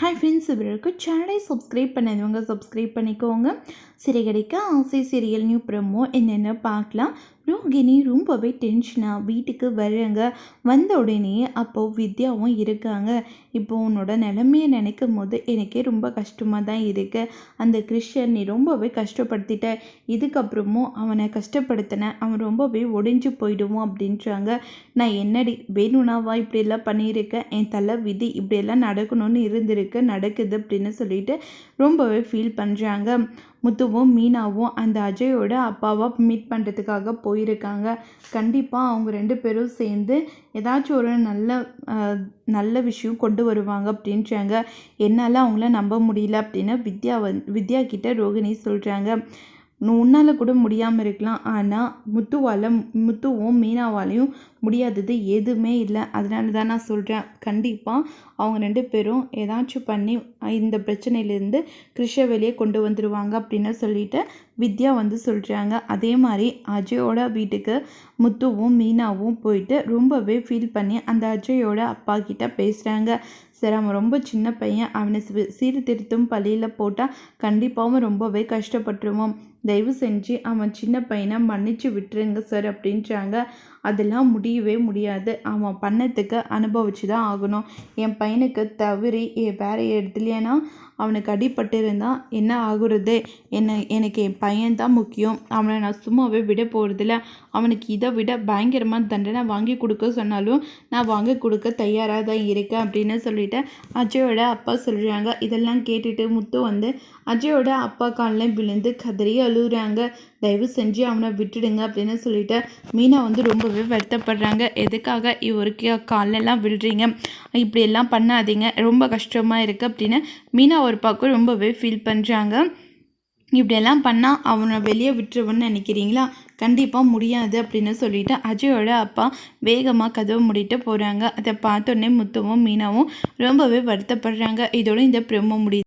Hi friends இவருக்கு சேனலை subscribe பண்ணாதவங்க சப்ஸ்கிரைப் பண்ணிக்கோங்க. சிறைகடிக்க ஆசை சீரியல் நியூ ப்ரமோ என்னென்ன பார்க்கலாம். ரோகிணி ரொம்பவே டென்ஷனாக வீட்டுக்கு வர்றாங்க. வந்த உடனே அப்போது வித்யாவும் இருக்காங்க. இப்போ உன்னோட நிலமையை நினைக்கும் போது எனக்கே ரொம்ப கஷ்டமாக தான் இருக்குது அந்த கிறிஸ்டியன் நீ ரொம்பவே கஷ்டப்படுத்திட்ட. இதுக்கப்புறமும் அவனை கஷ்டப்படுத்தினேன் அவன் ரொம்பவே ஒடிஞ்சு போயிடுவோம் அப்படின்றாங்க. நான் என்னடி வேணும்னாவா இப்படியெல்லாம் பண்ணியிருக்கேன் என் தலை விதி இப்படியெல்லாம் நடக்கணும்னு இருந்திருக்கு நடக்குது அப்படின்னு சொல்லிட்டு ரொம்பவே ஃபீல் பண்ணுறாங்க முத்துவும் மீனாவும் அந்த அஜயோட அப்பாவை மீட் பண்ணுறதுக்காக போயிருக்காங்க. கண்டிப்பாக அவங்க ரெண்டு பேரும் சேர்ந்து ஏதாச்சும் ஒரு நல்ல நல்ல விஷயம் கொண்டு வருவாங்க அப்படின்றாங்க. என்னால் அவங்கள நம்ப முடியல அப்படின்னு வித்யா வந் வித்யா கிட்ட ரோகிணி சொல்கிறாங்க உன்னால் கூட முடியாமல் இருக்கலாம். ஆனால் முத்துவால் முத்துவும் மீனாவாலையும் முடியாதது எதுவுமே இல்லை. அதனால தான் நான் சொல்கிறேன் கண்டிப்பாக அவங்க ரெண்டு பேரும் ஏதாச்சும் பண்ணி இந்த பிரச்சனையிலேருந்து கிருஷ வெளியே கொண்டு வந்துடுவாங்க அப்படின்னு சொல்லிட்டு வித்யா வந்து சொல்கிறாங்க அதே மாதிரி அஜயோட வீட்டுக்கு முத்துவும் மீனாவும் போயிட்டு ரொம்பவே ஃபீல் பண்ணி அந்த அஜயோட அப்பா கிட்ட பேசுகிறாங்க சரி அவன் ரொம்ப சின்ன பையன். அவனை சீர்திருத்தும் பள்ளியில் போட்டால் கண்டிப்பாகவும் ரொம்பவே கஷ்டப்பட்டுருவோம் தயவு செஞ்சு அவன் சின்ன பையனை மன்னிச்சு விட்டுருங்க சார் அப்படின்றாங்க. அதெல்லாம் முடியவே முடியாது. அவன் பண்ணத்துக்கு அனுபவிச்சு தான் ஆகணும். என் பையனுக்கு தவறி வேறு இடத்துலையேனா அவனுக்கு அடிபட்டிருந்தால் என்ன ஆகுறது? என்ன எனக்கு என் பையன் தான் முக்கியம். அவனை நான் சும்மாவே விட போகிறதில்ல அவனுக்கு இதை விட பயங்கரமாக தண்டனை வாங்கி கொடுக்க சொன்னாலும் நான் வாங்கி கொடுக்க தயாராக தான் இருக்கேன் அப்படின்னு சொல்லிட்டு அஜயோட அப்பா சொல்கிறாங்க இதெல்லாம் கேட்டுட்டு முத்து வந்து அஜயோட அப்பா காலில் விழுந்து கதறி அழுகுறாங்க. தயவு செஞ்சு அவனை விட்டுடுங்க அப்படின்னு சொல்லிட்டு மீனா வந்து ரொம்பவே வருத்தப்படுறாங்க. எதுக்காக இவருக்கு காலெல்லாம் விழுறீங்க? இப்படியெல்லாம் பண்ணாதீங்க. ரொம்ப கஷ்டமாக இருக்குது அப்படின்னு மீனா ஒரு பக்கம் ரொம்பவே ஃபீல் பண்ணுறாங்க இப்படியெல்லாம் பண்ணால் அவனை வெளியே விட்டுருவோன்னு நினைக்கிறீங்களா? கண்டிப்பாக முடியாது அப்படின்னு சொல்லிட்டு அஜயோட அப்பா வேகமாக கதவு முடிட்டு போகிறாங்க அதை பார்த்தோன்னே முத்துவும் மீனாவும் ரொம்பவே வருத்தப்படுறாங்க. இதோட இந்த பிரம்ம முடியுது.